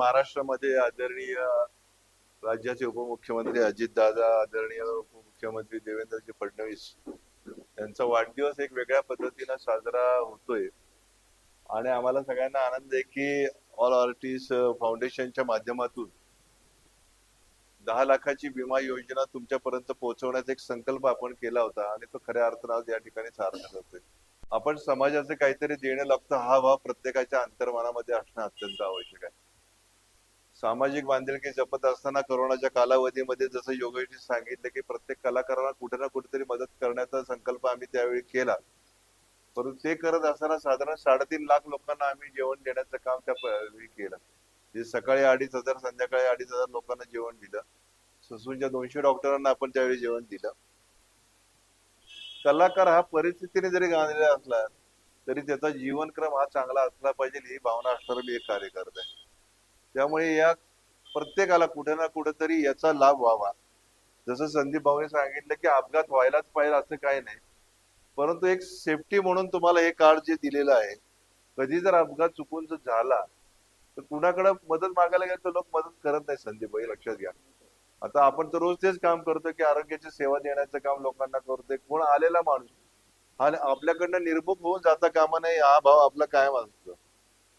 महाराष्ट्रामध्ये आदरणीय राज्याचे उपमुख्यमंत्री अजितदादा आदरणीय उपमुख्यमंत्री देवेंद्रजी फडणवीस यांचा वाढदिवस एक वेगळ्या पद्धतीनं साजरा होतोय. आणि आम्हाला सगळ्यांना आनंद आहे की ऑल आर्टिस्ट फाउंडेशनच्या माध्यमातून दहा लाखाची विमा योजना तुमच्यापर्यंत पोहोचवण्याचा एक संकल्प आपण केला होता आणि तो खऱ्या अर्थानं आज या ठिकाणी सार्थक होतोय आपण समाजाचे काहीतरी देणं लागतं हा भाव प्रत्येकाच्या अंतर्मनामध्ये असणं अत्यंत आवश्यक आहे. सामाजिक बांधिलकी जपत असताना करोनाच्या कालावधीमध्ये जसं योगेशजी सांगितलं की प्रत्येक कलाकाराला कुठे ना कुठेतरी मदत करण्याचा संकल्प आम्ही त्यावेळी केला. परंतु ते करत असताना साधारण साडेतीन लाख लोकांना आम्ही जेवण देण्याचं काम त्या केलं. जे सकाळी अडीच हजार संध्याकाळी अडीच हजार लोकांना जेवण दिलं. ससूनच्या दोनशे डॉक्टरांना आपण त्यावेळी जेवण दिलं. कलाकार हा परिस्थितीने जरी गांधलेला असला तरी त्याचा जीवनक्रम हा चांगला असला पाहिजे ही भावना असणारा मी एक कार्यकर्ता आहे. त्यामुळे या प्रत्येकाला कुठे ना कुठेतरी याचा लाभ व्हावा. जसं संदीप भाऊने सांगितलं की अपघात व्हायलाच पाहिजे असं काही नाही. परंतु एक सेफ्टी म्हणून तुम्हाला हे कार्ड जे दिलेलं आहे कधी जर अपघात चुकून जर झाला तर कुणाकडे मदत मागायला गेलं तर लोक मदत करत नाही संदीप भाई लक्षात घ्या. आता आपण तर रोज तेच काम करतो की आरोग्याची सेवा देण्याचं काम लोकांना करतोय. कोण आलेला माणूस हा आपल्याकडनं निर्मुख होऊन जाता कामा नाही हा भाव आपला कायम असतो.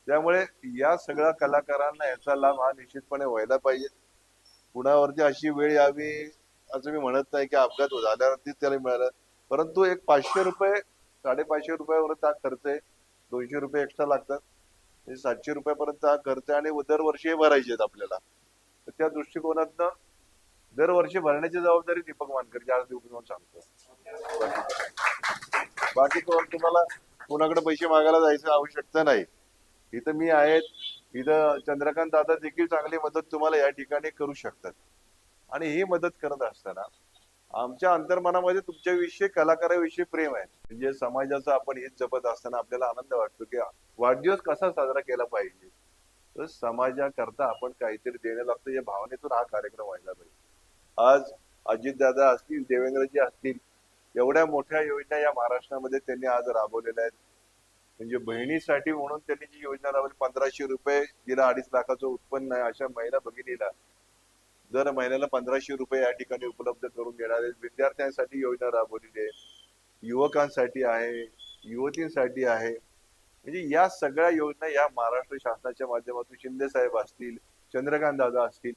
त्यामुळे या सगळ्या कलाकारांना याचा लाभ हा निश्चितपणे व्हायला पाहिजे. कुणावरती अशी वेळ यावी असं मी म्हणत नाही की अपघात झाल्यावरतीच त्याला मिळालं. परंतु एक पाचशे रुपये साडेपाचशे रुपयावर हा खर्च आहे. दोनशे रुपये एक्स्ट्रा लागतात. म्हणजे सातशे रुपयापर्यंत हा खर्च आहे आणि दरवर्षी हे भरायचे आहेत आपल्याला. तर त्या दृष्टिकोनातनं दरवर्षी भरण्याची जबाबदारी दीपक मानकरची आज देऊन सांगतो. बाकी- तुम्हाला कोणाकडे पैसे मागायला जायचं आवश्यकता नाही. इथं मी आहेत. इथं चंद्रकांत दादा देखील चांगली मदत तुम्हाला या ठिकाणी करू शकतात. आणि ही मदत करत असताना आमच्या अंतर्मनामध्ये तुमच्याविषयी कलाकाराविषयी प्रेम आहे. म्हणजे समाजाचं आपण हित जपत असताना आपल्याला आनंद वाटतो की वाढदिवस कसा साजरा केला पाहिजे. तर समाजाकरता आपण काहीतरी देणं लागतं या भावनेतून हा कार्यक्रम व्हायला पाहिजे. आज अजितदादा असतील देवेंद्रजी असतील एवढ्या मोठ्या योजना या महाराष्ट्रामध्ये त्यांनी आज राबवलेल्या आहेत. म्हणजे बहिणीसाठी म्हणून त्यांनी जी योजना राबवली पंधराशे रुपये तिला अडीच लाखाचं उत्पन्न आहे अशा महिला भगिनीला. दर महिन्याला पंधराशे रुपये या ठिकाणी उपलब्ध करून देणार आहेत विद्यार्थ्यांसाठी योजना राबवलेली आहे. युवकांसाठी आहे युवतींसाठी आहे. म्हणजे या सगळ्या योजना या महाराष्ट्र शासनाच्या माध्यमातून शिंदे साहेब असतील चंद्रकांत दादा असतील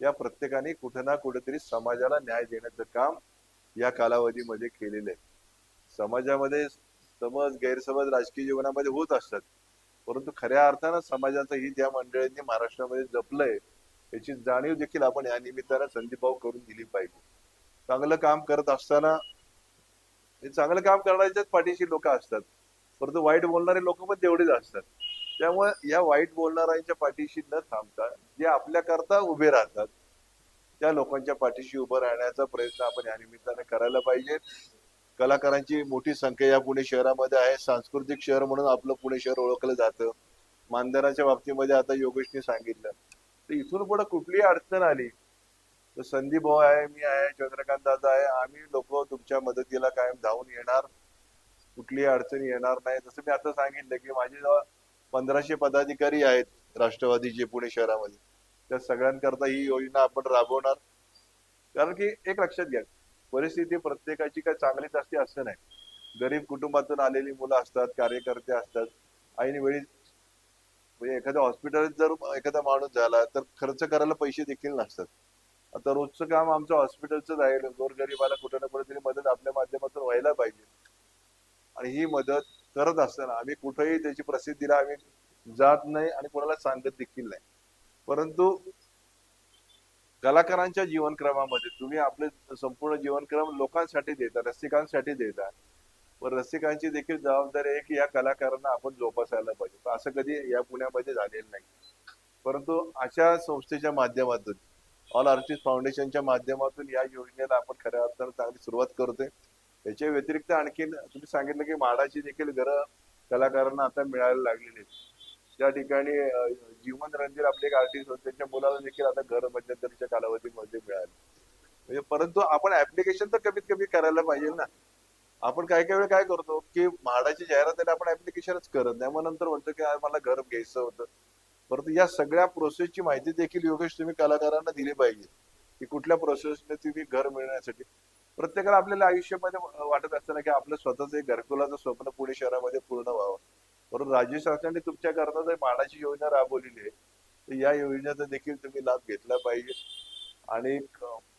या प्रत्येकाने कुठे ना कुठेतरी समाजाला न्याय देण्याचं काम या कालावधीमध्ये केलेलं आहे. समाजामध्ये समज गैरसमज राजकीय जीवनामध्ये होत असतात. परंतु खऱ्या अर्थानं समाजाचं हित या मंडळींनी महाराष्ट्रामध्ये जपलंय. याची जाणीव देखील आपण या निमित्तानं संदीप करून दिली पाहिजे. चांगलं काम करत असताना हे चांगलं काम करण्याच्याच पाठीशी लोक असतात. परंतु वाईट बोलणारे लोक पण तेवढेच असतात. त्यामुळे या वाईट बोलणाऱ्यांच्या पाठीशी न थांबता जे आपल्याकरता उभे राहतात त्या लोकांच्या पाठीशी उभं राहण्याचा प्रयत्न आपण या निमित्ताने करायला पाहिजे. कलाकारांची मोठी संख्या या पुणे शहरामध्ये आहे. सांस्कृतिक शहर म्हणून आपलं पुणे शहर ओळखलं जातं. मानधनाच्या बाबतीमध्ये आता योगेशने सांगितलं. तर इथून पुढे कुठलीही अडचण आली तर संदीप भाऊ आहे मी आहे चंद्रकांत दादा आहे आम्ही लोक तुमच्या मदतीला कायम धावून येणार. कुठलीही अडचण येणार नाही. जसं मी आता सांगितलं की माझे जवळ पंधराशे पदाधिकारी आहेत राष्ट्रवादीचे पुणे शहरामध्ये. त्या सगळ्यांकरता ही योजना आपण राबवणार. कारण की एक लक्षात घ्या परिस्थिती प्रत्येकाची काय चांगलीच असते असं नाही. गरीब कुटुंबातून आलेली मुलं असतात कार्यकर्ते असतात. ऐन वेळी म्हणजे एखाद्या हॉस्पिटलात जर एखादा माणूस झाला तर खर्च करायला पैसे देखील नसतात. आता रोजचं काम आमचं हॉस्पिटलचंच आहे. गोरगरीबाला कुठं ना कुठेतरी मदत आपल्या माध्यमातून व्हायला पाहिजे. आणि ही मदत करत असताना आम्ही कुठेही त्याची प्रसिद्धीला आम्ही जात नाही आणि कोणाला सांगत देखील नाही. परंतु कलाकारांच्या जीवनक्रमामध्ये तुम्ही आपले संपूर्ण जीवनक्रम लोकांसाठी देता रसिकांसाठी देता. पण रसिकांची देखील जबाबदारी आहे की या कलाकारांना आपण जोपासायला पाहिजे. असं कधी या पुण्यामध्ये झालेलं नाही. परंतु अशा संस्थेच्या माध्यमातून ऑल आर्टिस्ट फाउंडेशनच्या माध्यमातून या योजनेला आपण खऱ्या अर्थानं चांगली सुरुवात करतोय. याच्या व्यतिरिक्त आणखीन तुम्ही सांगितलं की माडाची देखील घरं कलाकारांना आता मिळायला लागलेली आहेत. त्या ठिकाणी जीवन रणधीर आपले एक आर्टिस्ट होते. त्यांच्या मुलाला देखील आता घर मध्यंतरीच्या कालावधीमध्ये मिळाले. म्हणजे परंतु आपण ऍप्लिकेशन तर कमीत कमी करायला पाहिजे ना. आपण काय काही वेळ काय करतो की म्हाडाची जाहिरात आहे आपण ऍप्लिकेशनच करत नाही. मग नंतर म्हणतो की मला घर घ्यायचं होतं. परंतु या सगळ्या प्रोसेसची माहिती देखील योगेश तुम्ही कलाकारांना दिली पाहिजे. की कुठल्या प्रोसेसने तुम्ही घर मिळण्यासाठी. प्रत्येकाला आपल्याला आयुष्यामध्ये वाटत असताना की आपलं स्वतःच एक घरकुलाचं स्वप्न पुणे शहरामध्ये पूर्ण व्हावं. परंतु राज्य शासनाने तुमच्याकरता जर माडाची योजना राबवलेली आहे तर या योजनेचा देखील तुम्ही लाभ घेतला पाहिजे. आणि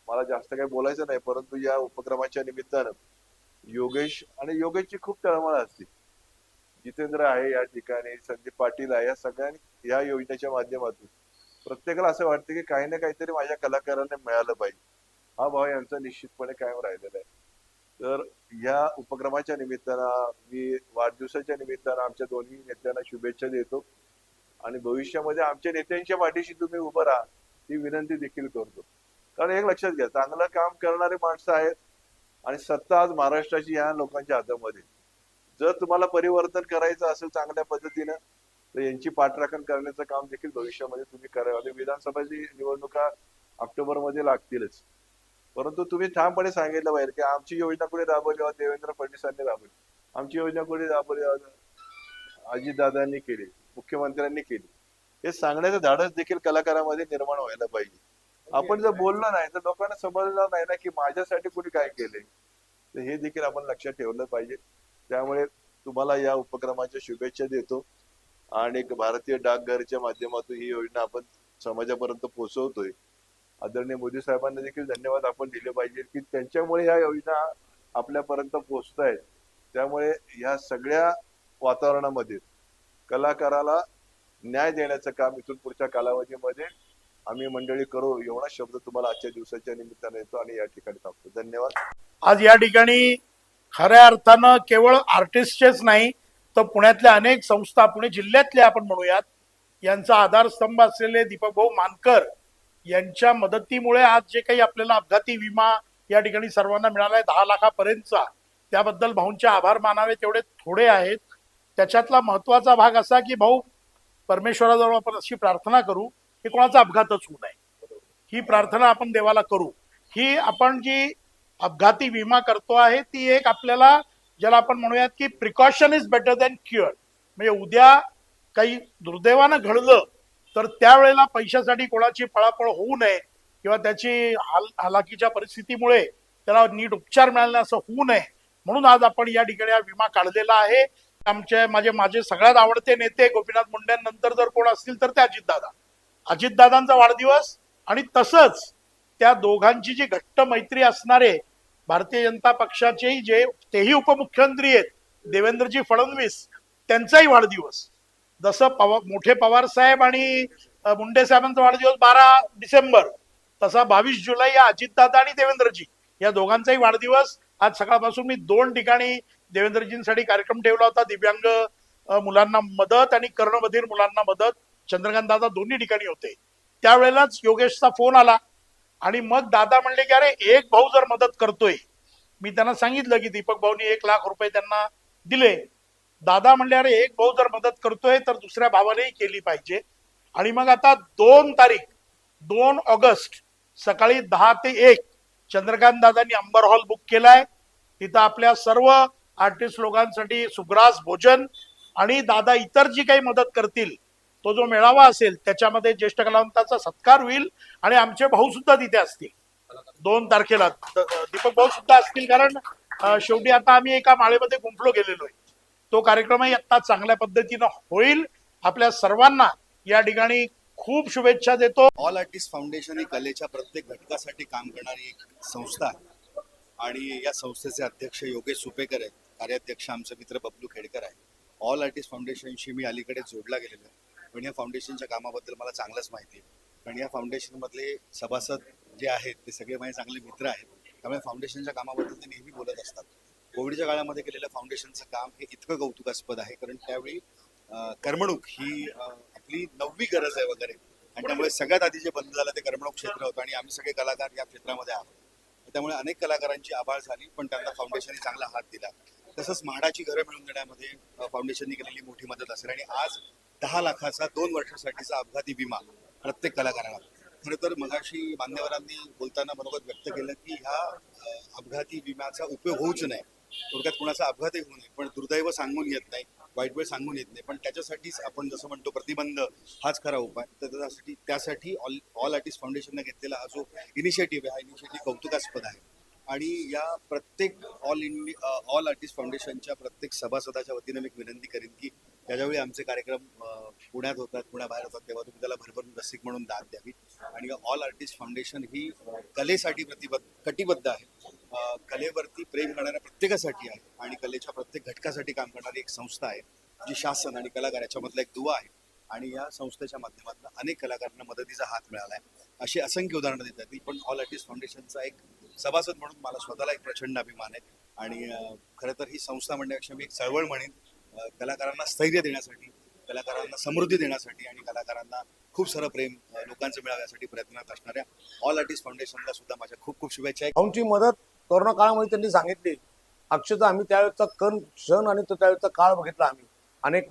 मला जास्त काही बोलायचं नाही परंतु या उपक्रमाच्या निमित्तानं योगेश आणि योगेशची खूप तळमळ असते. जितेंद्र आहे या ठिकाणी संदीप पाटील आहे या सगळ्यांनी या योजनेच्या माध्यमातून प्रत्येकाला असं वाटतं की काही ना काहीतरी माझ्या कलाकारांना मिळालं पाहिजे. हा भाव यांचा निश्चितपणे कायम राहिलेला आहे. तर या उपक्रमाच्या निमित्तानं मी वाढदिवसाच्या निमित्तानं आमच्या दोन्ही नेत्यांना शुभेच्छा देतो. आणि भविष्यामध्ये आमच्या नेत्यांच्या पाठीशी तुम्ही उभं राहा ही विनंती देखील करतो. कारण एक लक्षात घ्या चांगलं काम करणारे माणसं आहेत आणि सत्ता आज महाराष्ट्राची या लोकांच्या हातामध्ये. जर तुम्हाला परिवर्तन करायचं असेल चांगल्या पद्धतीनं तर यांची पाठराखण करण्याचं काम देखील भविष्यामध्ये तुम्ही करावं. विधानसभाची निवडणुका ऑक्टोबरमध्ये लागतीलच. परंतु तुम्ही ठामपणे सांगितलं पाहिजे की आमची योजना कुठे राबवली देवेंद्र फडणवीसांनी राबवली. आमची योजना कुठे राबवली अजितदादांनी केली मुख्यमंत्र्यांनी केली. हे सांगण्याचं धाडस देखील कलाकारामध्ये निर्माण व्हायला पाहिजे. आपण जर बोललो नाही तर लोकांना समजलं नाही ना की माझ्यासाठी कुणी काय केलंय. तर हे देखील आपण लक्षात ठेवलं पाहिजे. त्यामुळे तुम्हाला या उपक्रमाच्या शुभेच्छा देतो. आणि भारतीय डाकघरच्या माध्यमातून ही योजना आपण समाजापर्यंत पोहोचवतोय. आदरणीय मोदी साहेबांना देखील धन्यवाद आपण दिले पाहिजे की त्यांच्यामुळे या योजना आपल्यापर्यंत पोहोचत आहेत त्यामुळे ह्या सगळ्या वातावरणामध्ये कलाकाराला न्याय देण्याचं काम इथून पुढच्या कालावधीमध्ये आम्ही मंडळी करू एवढा शब्द तुम्हाला आजच्या दिवसाच्या निमित्ताने येतो आणि या ठिकाणी थांबतो. धन्यवाद. आज या ठिकाणी खऱ्या अर्थानं केवळ आर्टिस्टचेच नाही तर पुण्यातल्या अनेक संस्था पुणे जिल्ह्यातल्या आपण म्हणूयात यांचा आधारस्तंभ असलेले दीपक भाऊ मानकर यांच्या मदतीमुळे आज जे काही आपल्याला अपघाती विमा या ठिकाणी सर्वांना मिळाला आहे दहा लाखापर्यंतचा. त्याबद्दल भाऊंचे आभार मानावे तेवढे थोडे आहेत. त्याच्यातला महत्त्वाचा भाग असा की भाऊ परमेश्वराजवळ आपण अशी प्रार्थना करू की कोणाचा अपघातच होऊ नये. ही प्रार्थना आपण देवाला करू. ही आपण जी अपघाती विमा करतो आहे ती एक आपल्याला ज्याला आपण म्हणूयात की precaution is better than cure म्हणजे उद्या काही दुर्दैवानं घडलं तर त्यावेळेला पैशासाठी कोणाची पळापळ होऊ नये किंवा त्याची हाल हालाकीच्या परिस्थितीमुळे त्याला नीट उपचार मिळाले असं होऊ नये. म्हणून आज आपण या ठिकाणी हा विमा काढलेला आहे. आमचे माझे माझे सगळ्यात आवडते नेते गोपीनाथ मुंडेंनंतर जर कोण असतील तर ते अजितदादा. अजितदादांचा वाढदिवस आणि तसंच त्या दोघांची जी घट्ट मैत्री असणारे भारतीय जनता पक्षाचेही जे तेही उपमुख्यमंत्री आहेत देवेंद्रजी फडणवीस त्यांचाही वाढदिवस. जसं पवार मोठे पवार साहेब आणि मुंडे साहेबांचा वाढदिवस बारा डिसेंबर तसा बावीस जुलै या अजितदादा आणि देवेंद्रजी या दोघांचाही वाढदिवस. आज सकाळपासून मी दोन ठिकाणी देवेंद्रजींसाठी कार्यक्रम ठेवला होता. दिव्यांग मुलांना मदत आणि कर्णबधीर मुलांना मदत. चंद्रकांत दादा दोन्ही ठिकाणी होते. त्यावेळेलाच योगेशचा फोन आला आणि मग दादा म्हणले की अरे एक भाऊ जर मदत करतोय. मी त्यांना सांगितलं की दीपक भाऊनी एक लाख रुपये त्यांना दिले. दादा म्हणले अरे एक भाऊ जर मदत करतोय तर दुसऱ्या भावानेही केली पाहिजे. आणि मग आता दोन तारीख दोन ऑगस्ट सकाळी दहा ते एक चंद्रकांत दादांनी अंबर हॉल बुक केलाय. तिथं आपल्या सर्व आर्टिस्ट लोकांसाठी सुग्रास भोजन आणि दादा इतर जी काही मदत करतील तो जो मेळावा असेल त्याच्यामध्ये ज्येष्ठ कलावंताचा सत्कार होईल आणि आमचे भाऊ सुद्धा तिथे असतील. दोन तारखेला दीपक भाऊ सुद्धा असतील कारण शेवटी आता आम्ही एका माळेमध्ये गुंफलो गेलेलो आहे. तो कार्यक्रमही आता चांगल्या पद्धतीनं होईल. आपल्या सर्वांना या ठिकाणी खूप शुभेच्छा देतो. ऑल आर्टिस्ट फाउंडेशन ही कलेच्या प्रत्येक घटकासाठी काम करणारी एक संस्था आहे. आणि या संस्थेचे अध्यक्ष योगेश सुपेकर आहेत. कार्याध्यक्ष आमचे मित्र बबलू खेडकर आहे ऑल आर्टिस्ट फाउंडेशनशी मी अलीकडे जोडला गेलेलो आहे. पण या फाउंडेशनच्या कामाबद्दल मला चांगलंच माहिती आहे. कारण या फाउंडेशनमधले सभासद जे आहेत ते सगळे माझे चांगले मित्र आहेत. त्यामुळे फाउंडेशनच्या कामाबद्दल ते नेहमी बोलत असतात. कोविडच्या काळामध्ये केलेलं फाउंडेशनचं काम हे इतकं कौतुकास्पद आहे. कारण त्यावेळी करमणूक ही आपली नववी गरज आहे वगैरे. आणि त्यामुळे सगळ्यात आधी जे बंद झालं ते करमणूक क्षेत्र होतं आणि आम्ही सगळे कलाकार या क्षेत्रामध्ये आहोत. त्यामुळे अनेक कलाकारांची आभाळ झाली पण त्यांना फाउंडेशनने चांगला हात दिला. तसंच म्हाडाची घरं मिळवून देण्यामध्ये फाउंडेशनने केलेली मोठी मदत असेल. आणि आज दहा लाखाचा दोन वर्षासाठीचा अपघाती विमा प्रत्येक कलाकाराला. खरं तर मगाशी मान्यवरांनी बोलताना मनोगत व्यक्त केलं की ह्या अपघाती विम्याचा उपयोग होऊच नये. थोडक्यात कुणाचा अपघातही होऊ नये पण दुर्दैव सांगून येत नाही वाईट वेळ सांगून येत नाही. पण त्याच्यासाठीच आपण जसं म्हणतो प्रतिबंध हाच खरा उपाय. तर त्यासाठी त्यासाठी ऑल ऑल आर्टिस्ट फाउंडेशनने घेतलेला हा जो इनिशिएटिव्ह आहे हा इनिशिएटिव्ह कौतुकास्पद आहे. आणि या प्रत्येक ऑल इंडिया ऑल आर्टिस्ट फाउंडेशनच्या प्रत्येक सभासदाच्या वतीनं मी एक विनंती करेन की त्याच्यावेळी आमचे कार्यक्रम पुण्यात होतात पुण्याबाहेर होतात तेव्हा तुम्ही त्याला भरभरून रसिक म्हणून दाद द्यावी. आणि ऑल आर्टिस्ट फाउंडेशन ही कलेसाठी प्रतिबद्ध कटिबद्ध आहे. कलेवरती प्रेम करणाऱ्या प्रत्येकासाठी आहे आणि कलेच्या प्रत्येक घटकासाठी काम करणारी एक संस्था आहे जी शासन आणि कलाकार याच्यामधला एक दुवा आहे. आणि या संस्थेच्या माध्यमातून अनेक कलाकारांना मदतीचा हात मिळाला आहे. अशी असंख्य उदाहरणं देता येतील पण ऑल आर्टिस्ट फाउंडेशनचा एक सभासद म्हणून मला स्वतःला एक प्रचंड अभिमान आहे. आणि खरं तर ही संस्था म्हणण्यापेक्षा मी एक चळवळ म्हणेन. कलाकारांना स्थैर्य देण्यासाठी कलाकारांना समृद्धी देण्यासाठी आणि कलाकारांना खूप सारं प्रेम लोकांचं मिळाव्यासाठी प्रयत्नात असणाऱ्या ऑल आर्टिस्ट फाउंडेशनला सुद्धा माझ्या खूप खूप शुभेच्छा आहे. मदत कोरोना काळामध्ये त्यांनी सांगितले. अक्षरशः आम्ही त्यावेळेचा कण क्षण आणि तो त्यावेळेचा काळ बघितला आम्ही. अनेक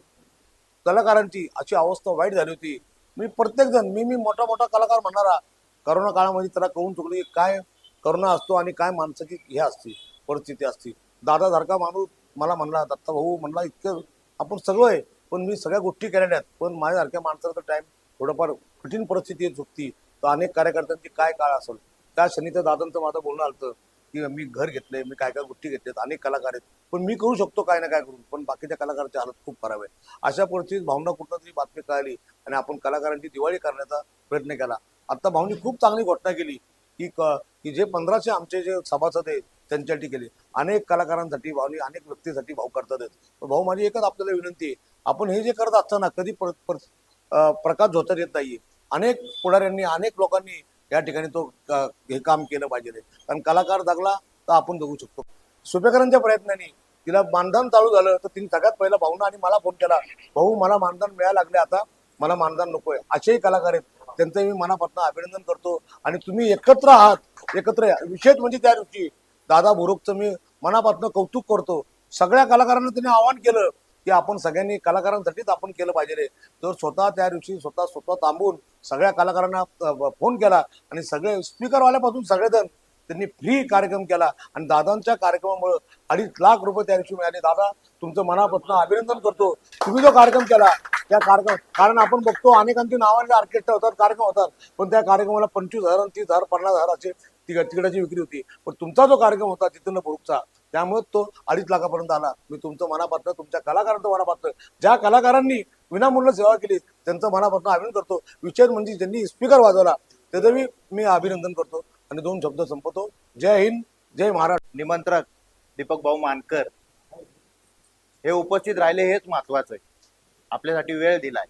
कलाकारांची अशी अवस्था वाईट झाली होती. मी प्रत्येक जण मी मी मोठा मोठा कलाकार म्हणणारा करोना काळामध्ये त्याला कळून चुकलं की काय करोना असतो आणि काय माणसाची हे असते परिस्थिती असते. दादासारखा माणूस मला म्हणला दत्ता भाऊ म्हणला इतकं आपण सगळं आहे पण मी सगळ्या गोष्टी केलेल्या आहेत पण माझ्यासारख्या माणसाचा टाईम थोडंफार कठीण परिस्थिती येत चुकती तर अनेक कार्यकर्त्यांची काय काळ असेल? त्या क्षणी दादांचं माझं बोलणं आलं की मी घर घेतलंय मी काय काय गोष्टी घेतल्यात अनेक कलाकार आहेत. पण मी करू शकतो काय ना काय करून पण बाकीच्या कलाकारांची हालत खूप खराब आहे. अशा परिस्थितीत भावना कुठं तरी बातमी कळाली आणि आपण कलाकारांची दिवाळी करण्याचा प्रयत्न केला. आता भाऊनी खूप चांगली घोषणा केली की की जे पंधराशे आमचे जे सभासद आहेत त्यांच्यासाठी केले. अनेक कलाकारांसाठी भावनी अनेक व्यक्तीसाठी भाऊ करतात आहेत. भाऊ माझी एकच आपल्याला विनंती आहे आपण हे जे करत असताना कधी प्रकाश झोतात येत नाहीये. अनेक पुढाऱ्यांनी अनेक लोकांनी या ठिकाणी तो हे काम केलं पाहिजे. कारण कलाकार जगला तर आपण जगू शकतो. सुपेकरांच्या प्रयत्नाने तिला मानधन चालू झालं तर तिने सगळ्यात पहिला भाऊना आणि मला फोन केला भाऊ मला मानधन मिळायला लागले आता. मला मानधन नकोय. असेही कलाकार आहेत. त्यांचं मी मनापासून अभिनंदन करतो. आणि तुम्ही एकत्र आहात. एकत्र विशेष म्हणजे त्या दिवशी दादा भुरुकचं मी मनापासून कौतुक करतो. सगळ्या कलाकारांना त्यांनी आवाहन केलं. की आपण सगळ्यांनी कलाकारांसाठीच आपण केलं पाहिजे रे. तर स्वतः त्या दिवशी स्वतः स्वतः थांबून सगळ्या कलाकारांना फोन केला आणि सगळे स्पीकरवाल्यापासून सगळेजण त्यांनी फ्री कार्यक्रम केला आणि दादांच्या कार्यक्रमामुळे अडीच लाख रुपये त्या दिवशी मिळाले. दादा तुमचं मनापासून अभिनंदन करतो. तुम्ही जो कार्यक्रम केला त्या कार्यक्रम कारण आपण बघतो अनेकांची नावाने ऑर्केस्ट्रा होतात कार्यक्रम होतात. पण त्या कार्यक्रमाला पंचवीस हजार तीस हजार पन्नास हजार असे तिकडची विक्री होती. पण तुमचा जो कार्यक्रम होता तिथून बुरुकचा त्यामुळे तो अडीच लाखापर्यंत आला. मी तुमचं मनापासून तुमच्या कलाकारांचं मनापासून ज्या कलाकारांनी विनामूल्य सेवा केली त्यांचं मनापासून अभिनंदन करतो. विशेष म्हणजे ज्यांनी स्पीकर वाजवला त्याचं मी अभिनंदन करतो. आणि दोन शब्द संपवतो. जय हिंद जय महाराष्ट्र. निमंत्रक दीपक भाऊ मानकर. हे उपस्थित राहिले हेच महत्वाचं आहे. आपल्यासाठी वेळ दिलाय.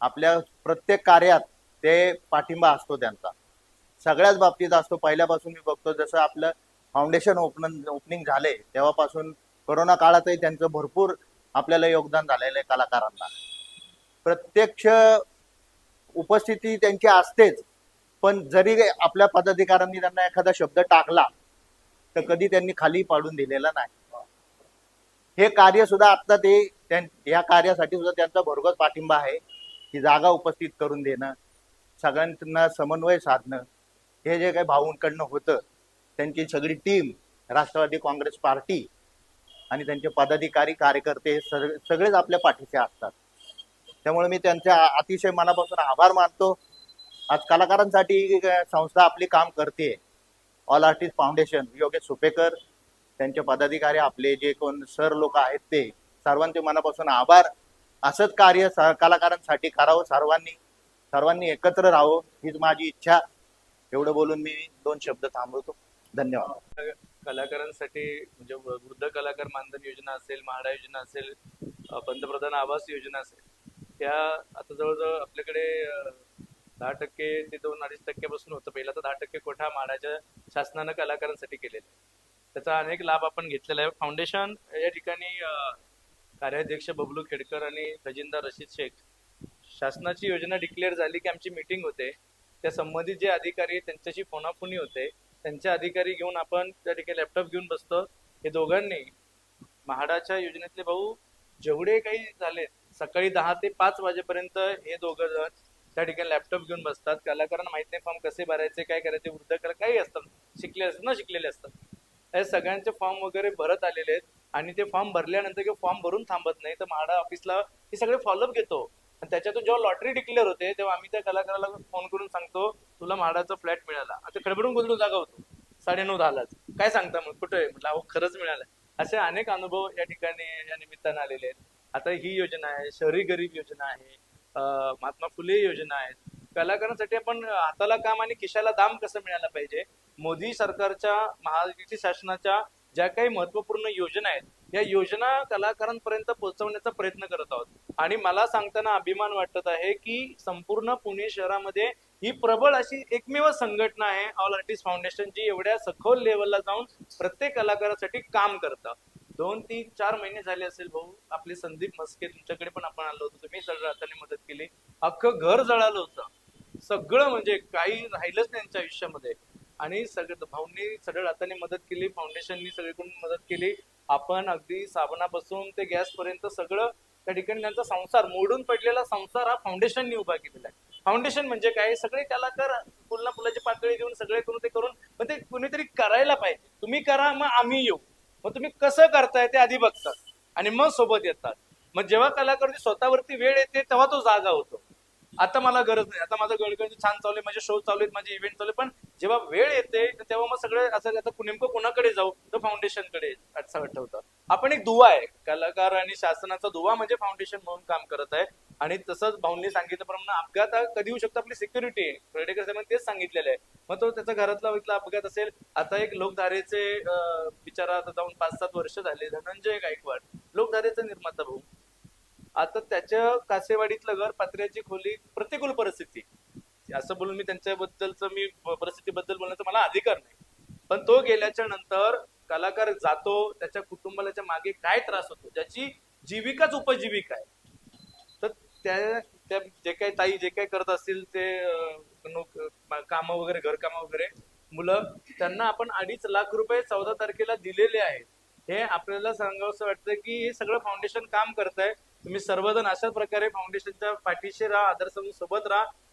आपल्या प्रत्येक कार्यात ते पाठिंबा असतो त्यांचा. सगळ्याच बाबतीत असतो. पहिल्यापासून मी बघतो जसं आपलं फाउंडेशन ओपन ओपनिंग झाले तेव्हापासून कोरोना काळातही त्यांचं भरपूर आपल्याला योगदान झालेलं आहे कलाकारांना. प्रत्यक्ष उपस्थिती त्यांची असतेच पण जरी आपल्या पदाधिकाऱ्यांनी त्यांना एखादा शब्द टाकला तर कधी त्यांनी खाली पाडून दिलेला नाही. हे कार्य सुद्धा आता ते त्यां- या कार्यासाठी सुद्धा त्यांचा भरघोस पाठिंबा आहे की जागा उपस्थित करून देणं सगळ्यांना समन्वय साधणं हे जे काही भाऊंकडनं होतं त्यांची सगळी टीम राष्ट्रवादी काँग्रेस पार्टी आणि त्यांचे पदाधिकारी कार्यकर्ते सगळे सगळेच आपल्या पाठीचे असतात. त्यामुळे मी त्यांच्या अतिशय मनापासून आभार मानतो. आज कलाकारांसाठी संस्था आपली काम करते. All artist foundation Yogesh Supekar. त्यांचे पदाधिकारी आपले जे कोण सर लोक आहेत ते सर्वांचे मनापासून आभार. असंच कार्य कलाकारांसाठी करावं सर्वांनी. सर्वांनी एकत्र राहावं हीच माझी इच्छा. एवढं बोलून मी दोन शब्द थांबवतो. धन्यवाद. कलाकारांसाठी म्हणजे वृद्ध कलाकार मानधन योजना असेल म्हाडा योजना असेल पंतप्रधान आवास योजना असेल त्या आता जवळजवळ आपल्याकडे दहा टक्के ते दोन अडीच टक्क्यापासून होतं. पहिला तर दहा टक्के कोठा म्हाडाच्या शासनानं कलाकारांसाठी केलेला आहे. त्याचा अनेक लाभ आपण घेतलेला आहे. फाउंडेशन या ठिकाणी कार्याध्यक्ष बबलू खेडकर आणि खजिनदार रशीद शेख शासनाची योजना डिक्लेअर झाली की आमची मीटिंग होते. त्या संबंधित जे अधिकारी त्यांच्याशी फोनाफोनी होते. त्यांचे अधिकारी घेऊन आपण त्या ठिकाणी लॅपटॉप घेऊन बसतो. हे दोघांनी म्हाडाच्या योजनेतले भाऊ जेवढे काही झाले सकाळी दहा ते पाच वाजेपर्यंत हे दोघं जण त्या ठिकाणी लॅपटॉप घेऊन बसतात. कलाकारांना माहीत नाही फॉर्म कसे भरायचे काय करायचे वृद्ध कला काही असतात शिकले असतात न शिकलेले असतात. हे सगळ्यांचे फॉर्म वगैरे भरत आलेले आहेत आणि ते फॉर्म भरल्यानंतर किंवा फॉर्म भरून थांबत नाही. तर म्हाडा ऑफिसला हे सगळे फॉलोअप घेतो. आणि त्याच्यातून जेव्हा लॉटरी डिक्लेअर होते तेव्हा आम्ही त्या कलाकाराला फोन करून सांगतो तुला म्हाडाचा फ्लॅट मिळाला. आता खडबडून गोंधळून जागा होतो. साडेनऊ दहालाच काय सांगता मग? कुठे? आहे म्हटलं अहो खरंच मिळालं असे अनेक अनुभव या ठिकाणी या निमित्तानं आलेले आहेत. आता ही योजना आहे शहरी गरीब योजना आहे महात्मा फुले योजना आहेत. कलाकारांसाठी आपण हाताला काम आणि खिशाला दाम कसं मिळालं पाहिजे? मोदी सरकारच्या महायुती शासनाच्या ज्या काही महत्त्वपूर्ण योजना आहेत या योजना कलाकारांपर्यंत पोहोचवण्याचा प्रयत्न करत आहोत. आणि मला सांगताना अभिमान वाटत आहे की संपूर्ण पुणे शहरामध्ये ही प्रबळ अशी एकमेव संघटना आहे ऑल आर्टिस्ट फाउंडेशन जी एवढ्या सखोल लेवलला जाऊन प्रत्येक कलाकारासाठी काम करतं. दोन तीन चार महिने झाले असेल भाऊ. आपले संदीप मस्के तुमच्याकडे पण आपण आलो होतो. तुम्ही जळाताना मदत केली. अख्खं घर जळालं होतं. सगळं म्हणजे काही राहिलंच नाही त्यांच्या आयुष्यामध्ये. आणि सगळं भाऊंनी सगळं हाताने मदत केली. फाउंडेशननी सगळीकडून मदत केली. आपण अगदी साबणापासून ते गॅस पर्यंत सगळं त्या ठिकाणी त्यांचा संसार मोडून पडलेला संसार हा फाउंडेशननी उभा केलेला आहे. फाउंडेशन म्हणजे काय? सगळे कलाकार पुलना पुलाची पातळी देऊन सगळे करून ते करून पण ते कुणीतरी करायला पाहिजे. तुम्ही करा मग आम्ही येऊ. मग तुम्ही कसं करताय ते आधी बघतात आणि मग सोबत येतात. मग जेव्हा कलाकार स्वतःवरती वेळ येते तेव्हा तो जागा होतो. आता मला गरज नाही. आता माझं गडगंज छान चालू आहे माझे शो चालू आहेत माझे इव्हेंट चालू आहे. पण जेव्हा वेळ येते तेव्हा मग सगळे असं आता नेमकं कोणाकडे जाऊ? तर फाउंडेशनकडे असं आठवतं आपण एक दुवा आहे. कलाकार आणि शासनाचा दुवा म्हणजे फाउंडेशन म्हणून काम करत आहे. आणि तसंच भाऊंनी सांगितल्याप्रमाणे अपघात कधी होऊ शकतो? आपली सिक्युरिटी आहे. साहेबांनी तेच सांगितलेलं आहे. मग तो त्याचा घरातला विकला अपघात असेल. आता एक लोकधारेचे अं, बिचारा जाऊन पाच सात वर्ष झाले. धनंजय गायकवाड लोकधारेचा निर्माता भाऊ. आता त्याच्या कासेवाडीतलं घर पत्र्याची खोली प्रतिकूल परिस्थिती. असं बोलून मी त्यांच्याबद्दलचं मी परिस्थितीबद्दल बोलण्याचा मला अधिकार नाही. पण तो गेल्याच्यानंतर कलाकार जातो त्याच्या कुटुंबाला मागे काय त्रास होतो ज्याची जीविकाच उपजीविका आहे. तर त्या त्या जे काही ताई जे काही करत असतील ते काम वगैरे घरकाम वगैरे मुलं त्यांना आपण अडीच लाख रुपये चौदा तारखेला दिलेले आहेत. हे आपल्याला सांगावं वाटतं की हे सगळं फाउंडेशन काम करत आहे तुम्ही सर्वजण अशाच प्रकारे फाउंडेशनच्या पाठीशी राहा आदर्श सोबत राहा.